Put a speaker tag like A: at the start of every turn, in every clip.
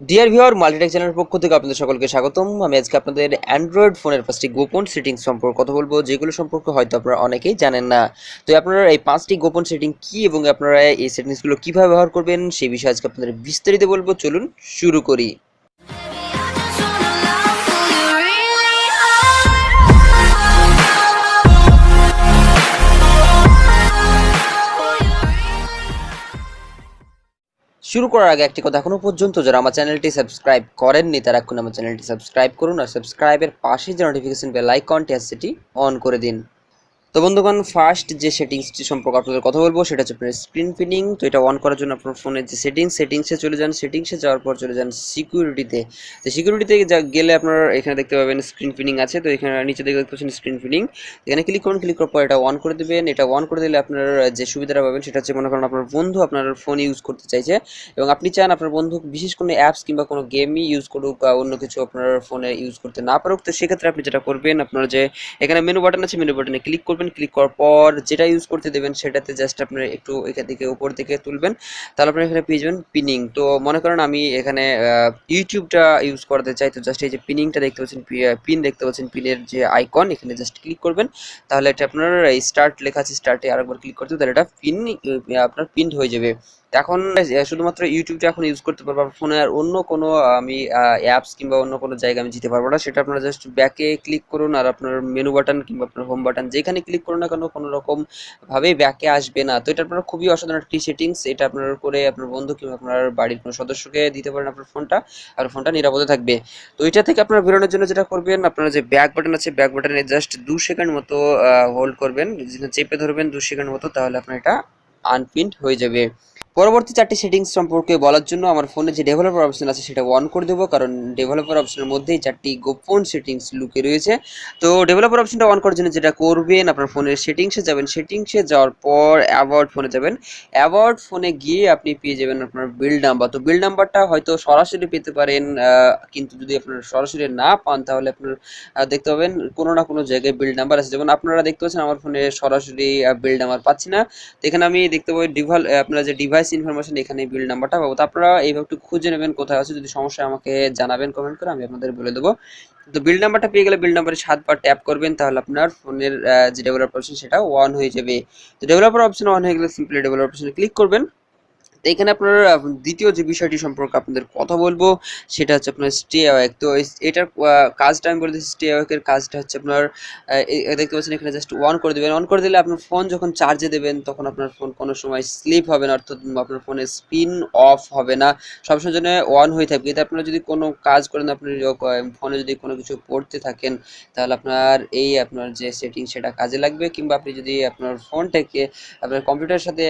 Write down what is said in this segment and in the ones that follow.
A: Deer viewer Multitech চ্যানেলের পক্ষ থেকে আপনাদের সকলকে স্বাগতম। আমি আজকে আপনাদের অ্যান্ড্রয়েড ফোনের পাঁচটি গোপন সেটিংস সম্পর্কে কথা বলব। যেগুলো সম্পর্কে হয়তো আপনারা অনেকেই জানেন না। তো আপনারা এই পাঁচটি গোপন সেটিং কি এবং আপনারা এই সেটিংসগুলো কীভাবে ব্যবহার করবেন, সেই বিষয়ে আজকে আপনাদের বিস্তারিত বলব। চলুন শুরু করি। শুরু করার আগে একটি কথা এখনও পর্যন্ত, যারা আমার চ্যানেলটি সাবস্ক্রাইব করেননি, তারা এখন আমার চ্যানেলটি সাবস্ক্রাইব করুন আর সাবস্ক্রাইবের পাশে যে নোটিফিকেশন বেল আইকনটি আছে, সেটি অন করে দিন। তো বন্ধুগণ ফার্স্ট যে সেটিংসটি সম্পর্কে আপনাদের কথা বলব, সেটা হচ্ছে আপনার স্ক্রিন পিনিং তো এটা অন করার জন্য আপনার ফোনের যে সেটিংস সেটিংসে চলে যান। সেটিংসে যাওয়ার পর চলে যান সিকিউরিটিতে তো। সিকিউরিটিতে গেলে আপনার এখানে দেখতে পাবেন স্ক্রিন পিনিং আছে। তো এখানে নিচে দেখতে পাচ্ছেন স্ক্রিন পিনিং এখানে ক্লিক করুন ক্লিক করার পর এটা অন করে দেবেন। এটা অন করে দিলে আপনার যে সুবিধাটা পাবেন, সেটা হচ্ছে মনে করেন আপনার বন্ধু আপনার ফোন ইউজ করতে চাইছে। এবং আপনি চান আপনার বন্ধু বিশেষ কোনো অ্যাপস কিংবা কোনো গেমই ইউজ করুক বা অন্য কিছু আপনার ফোনে ইউজ করতে না পারুক। তো সেক্ষেত্রে আপনি যেটা করবেন, আপনার যে এখানে মেনু বাটন আছে মেনু বাটনে ক্লিক করবেন। ক্লিক করার পর যেটা ইউজ করতে দেবেন সেটাতে জাস্ট আপনার একটু এখান থেকে উপর থেকে তুলবেন। তাহলে আপনার এখানে পেয়ে যাবেন পিনিং তো মনে করেন আমি এখানে ইউটিউবটা ইউজ করতে চাই, তো জাস্ট এই যে পিনিংটা দেখতে পাচ্ছেন পিন দেখতে পাচ্ছেন পিনের যে আইকন এখানে জাস্ট ক্লিক করবেন। তাহলে এটা আপনার স্টার্ট লেখা আছে স্টার্টে আরেকবার ক্লিক করতে, তাহলে এটা পিন আপনার পিন হয়ে যাবে। এখন শুধুমাত্র ইউটিউবটা এখন ইউজ করতে পারব ফোনে আর অন্য কোনো আমি অ্যাপস কিংবা অন্য কোনো জায়গায় আমি যেতে পারব না। সেটা আপনারা জাস্ট ব্যাকে ক্লিক করুন আর আপনার মেনু বাটন কিংবা আপনার হোম বাটন যেখানে ক্লিক করুন না কেন কোনো রকম ভাবেই ব্যাকে আসবে না। তো এটা আপনার খুবই অসাধারণ একটি সেটিংস এটা আপনার করে আপনার বন্ধু কিংবা আপনার বাড়ির কোনো সদস্যকে দিতে পারেন আপনার ফোনটা আর ফোনটা নিরাপদে থাকবে। তো এটা থেকে আপনার বেরোনোর জন্য যেটা করবেন, আপনার যে ব্যাক বাটন আছে ব্যাক বাটনে জাস্ট দু সেকেন্ড মতো হোল্ড করবেন চেপে ধরবেন দু সেকেন্ড মতো, তাহলে আপনার এটা আনপিন্ট হয়ে যাবে। পরবর্তী চারটি সেটিংস সম্পর্কে বলার জন্য আমার ফোনে যে ডেভেলপার অপশন আছে সেটা অন করে দেবো, কারণ ডেভেলপার অপশনের মধ্যেই চারটি গোপন সেটিংস লুকে রয়েছে। তো ডেভেলপার অপশনটা অন করার জন্য যেটা করবেন, আপনার ফোনের সেটিংসে যাবেন। সেটিংসে যাওয়ার পর অ্যাওয়ার্ড ফোনে যাবেন। অ্যাওয়ার্ড ফোনে গিয়ে আপনি পেয়ে যাবেন আপনার বিল নাম্বার তো বিল নাম্বারটা হয়তো সরাসরি পেতে পারেন কিন্তু যদি আপনার সরাসরি না পান, তাহলে আপনার দেখতে পাবেন কোনো না কোনো জায়গায় বিল নাম্বার আছে। যেমন আপনারা দেখতে পাচ্ছেন, আমার ফোনে সরাসরি বিল নাম্বার পাচ্ছি না। তো এখানে আমি দেখতে পাই ডিভাল আপনারা যে ডিভাইস ডিভাইস ইনফরমেশন এখানে বিল নাম্বারটা পাবো। তো আপনারা এইভাবে একটু খুঁজে নেবেন কোথায় আছে। যদি সমস্যা আমাকে জানাবেন কমেন্ট করে আমি আপনাদের বলে দেবো। তো বিল নাম্বারটা পেয়ে গেলে বিল নাম্বারে সাতবার ট্যাপ করবেন, তাহলে আপনার ফোনের যে ডেভেলপার অপশন সেটা অন হয়ে যাবে। তো ডেভেলপার অপশন অন হয়ে গেলে সিম্পলি ডেভেলপার অপশনে ক্লিক করবেন। এখানে আপনার দ্বিতীয় যে বিষয়টি সম্পর্কে আপনাদের কথা বলব, সেটা হচ্ছে আপনার স্টে অ্যাওয়েক তো এটার কাজটা আমি বলে দিচ্ছি, স্টে অ্যাওয়েকের কাজটা হচ্ছে আপনার দেখতে পাচ্ছেন এখানে জাস্ট অন করে দেবেন। অন করে দিলে আপনার ফোন যখন চার্জে দেবেন, তখন আপনার ফোন কোনো সময় স্লিপ হবে না, অর্থাৎ আপনার ফোনের স্পিন অফ হবে না। সবসময় জন্য অন হয়ে থাকবে এতে আপনারা যদি কোনো কাজ করেন, আপনি ফোনে যদি কোনো কিছু পড়তে থাকেন, তাহলে আপনার এই আপনার যে সেটিং সেটা কাজে লাগবে। কিংবা আপনি যদি আপনার ফোনটাকে আপনার কম্পিউটারের সাথে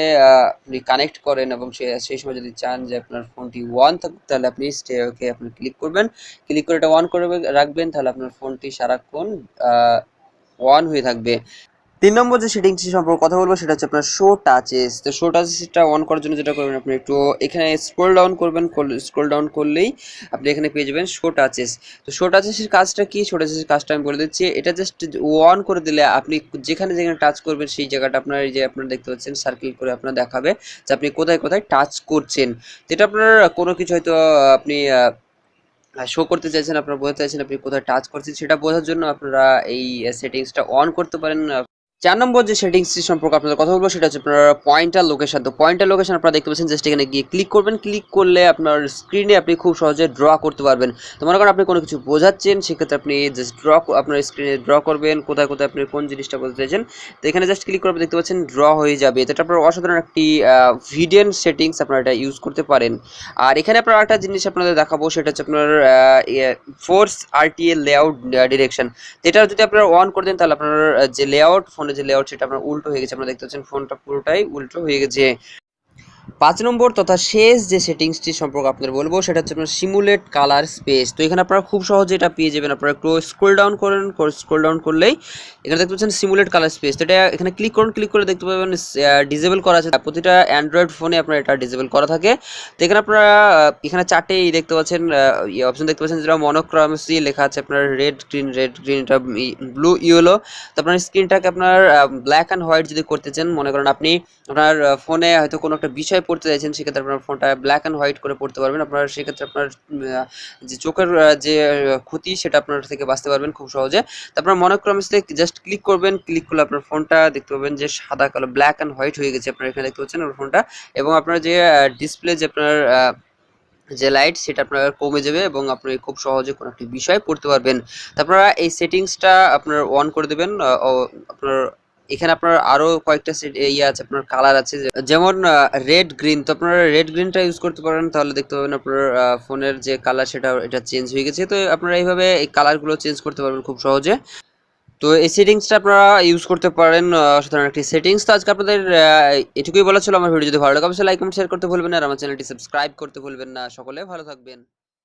A: আপনি কানেক্ট করেন এবং সে সেই সময় যদি চান যে আপনার ফোনটি ওয়ান থাকুক, তাহলে আপনি স্টে ওকে আপনি ক্লিক করবেন। ক্লিক করে এটা অন করে রাখবেন, তাহলে আপনার ফোনটি সারাক্ষণ ওয়ান হয়ে থাকবে। তিন নম্বর যে সেটিংসটি সম্পর্কে কথা বলব সেটা হচ্ছে আপনার শো টাচেস তো শো টাচেসটা অন করার জন্য যেটা করবেন আপনি একটু এখানে স্ক্রোল ডাউন করবেন স্ক্রোল ডাউন করলেই আপনি এখানে পেয়ে যাবেন শো টাচেস তো শো টাচেসের কাজটা কি? শো টাচেসের কাজটা আমি বলে দিচ্ছি। এটা জাস্ট অন করে দিলে আপনি যেখানে যেখানে টাচ করবেন সেই জায়গাটা আপনার এই যে আপনারা দেখতে পাচ্ছেন সার্কেল করে আপনার দেখাবে যে আপনি কোথায় কোথায় টাচ করছেন। যেটা আপনার কোনো কিছু হয়তো আপনি শো করতে চাইছেন, আপনারা বোঝাতে চাইছেন আপনি কোথায় টাচ করছেন, সেটা বোঝার জন্য আপনারা এই সেটিংসটা অন করতে পারেন। চার নম্বর যে সেটিংসটি সম্পর্কে আপনাদের কথা বলব, সেটা হচ্ছে আপনার পয়েন্টার লোকেশন তো পয়েন্টার লোকেশন আপনারা দেখতে পাচ্ছেন জাস্ট এখানে গিয়ে ক্লিক করবেন। ক্লিক করলে আপনার স্ক্রিনে আপনি খুব সহজে ড্র করতে পারবেন। তো মনে করেন আপনি কোনো কিছু বোঝাচ্ছেন, সেক্ষেত্রে আপনি জাস্ট ড্র আপনার স্ক্রিনে ড্র করবেন, কোথায় কোথায় আপনি কোন জিনিসটা বলতে চাইছেন। তো এখানে জাস্ট ক্লিক করবেন, দেখতে পাচ্ছেন ড্র হয়ে যাবে। তো এটা আপনার অসাধারণ একটি ভিডিয়ান সেটিংস আপনারা এটা ইউজ করতে পারেন। আর এখানে আপনার একটা জিনিস আপনাদের দেখাবো, সেটা হচ্ছে আপনার ফোর্স আরটিএ লেআউট ডিরেকশন তো এটা যদি আপনারা অন করে দেন, তাহলে আপনার যে লেআউট ফোনে যে লেআউট সেটা আপনার উল্টো হয়ে গেছে। আপনারা দেখতে পাচ্ছেন ফোনটা পুরোটাই উল্টো হয়ে গেছে। পাঁচ নম্বর তথা শেষ যে সেটিংসটি সম্পর্কে আপনাদের বলব, সেটা হচ্ছে আপনার সিমুলেট কালার স্পেস তো এখানে আপনারা খুব সহজে এটা পেয়ে যাবেন। আপনারা একটু স্ক্রোল ডাউন করেন স্ক্রোল ডাউন করলেই এখানে দেখতে পাচ্ছেন সিমুলেট কালার স্পেস এটা এখানে ক্লিক করুন ক্লিক করে দেখতে পাবেন ডিজেবল করা আছে। প্রতিটা অ্যান্ড্রয়েড ফোনে আপনার এটা ডিজেবল করা থাকে। তো এখানে আপনারা এখানে চারটে দেখতে পাচ্ছেন অপশন দেখতে পাচ্ছেন, যেটা মনোক্রামসি লেখা আছে আপনার রেড গ্রিন রেড গ্রিন এটা ব্লু ইয়েলো তো আপনার স্ক্রিনটাকে আপনার ব্ল্যাক অ্যান্ড হোয়াইট যদি করতে চান, মনে করেন আপনি আপনার ফোনে হয়তো কোনো একটা বিষয় বিষয় পড়তে চাইছেন, সেক্ষেত্রে আপনার ফোনটা ব্ল্যাক অ্যান্ড হোয়াইট করে পড়তে পারবেন। আপনার সেক্ষেত্রে আপনার যে চোখের যে ক্ষতি সেটা আপনার থেকে বাঁচতে পারবেন খুব সহজে। তো আপনার মনোক্রমিসে জাস্ট ক্লিক করবেন ক্লিক করলে আপনার ফোনটা দেখতে পাবেন যে সাদা, কালো ব্ল্যাক অ্যান্ড হোয়াইট হয়ে গেছে আপনার এখানে দেখতে পাচ্ছেন আপনার ফোনটা। এবং আপনার যে ডিসপ্লে যে আপনার যে লাইট সেটা আপনার কমে যাবে এবং আপনি খুব সহজে কোনো একটি বিষয় পড়তে পারবেন। তো আপনারা এই সেটিংসটা আপনার অন করে দেবেন আপনার এখানে আপনার আরও কয়েকটা ইয়ে আছে, আপনার কালার আছে যেমন রেড গ্রিন তো আপনারা রেড গ্রিনটা ইউজ করতে পারেন, তাহলে দেখতে পাবেন আপনার ফোনের যে কালার সেটা, এটা চেঞ্জ হয়ে গেছে। তো আপনারা এইভাবে এই কালারগুলো চেঞ্জ করতে পারবেন খুব সহজে। তো এই সেটিংসটা আপনারা ইউজ করতে পারেন সাধারণ একটি সেটিংস তো আজকে আপনাদের এটুকুই বলা ছিল। আমার ভিডিও যদি ভালো লাগে, অবশ্যই লাইক কমেন্ট শেয়ার করতে ভুলবেন আর আমার চ্যানেলটি সাবস্ক্রাইব করতে ভুলবেন না। সকলে ভালো থাকবেন।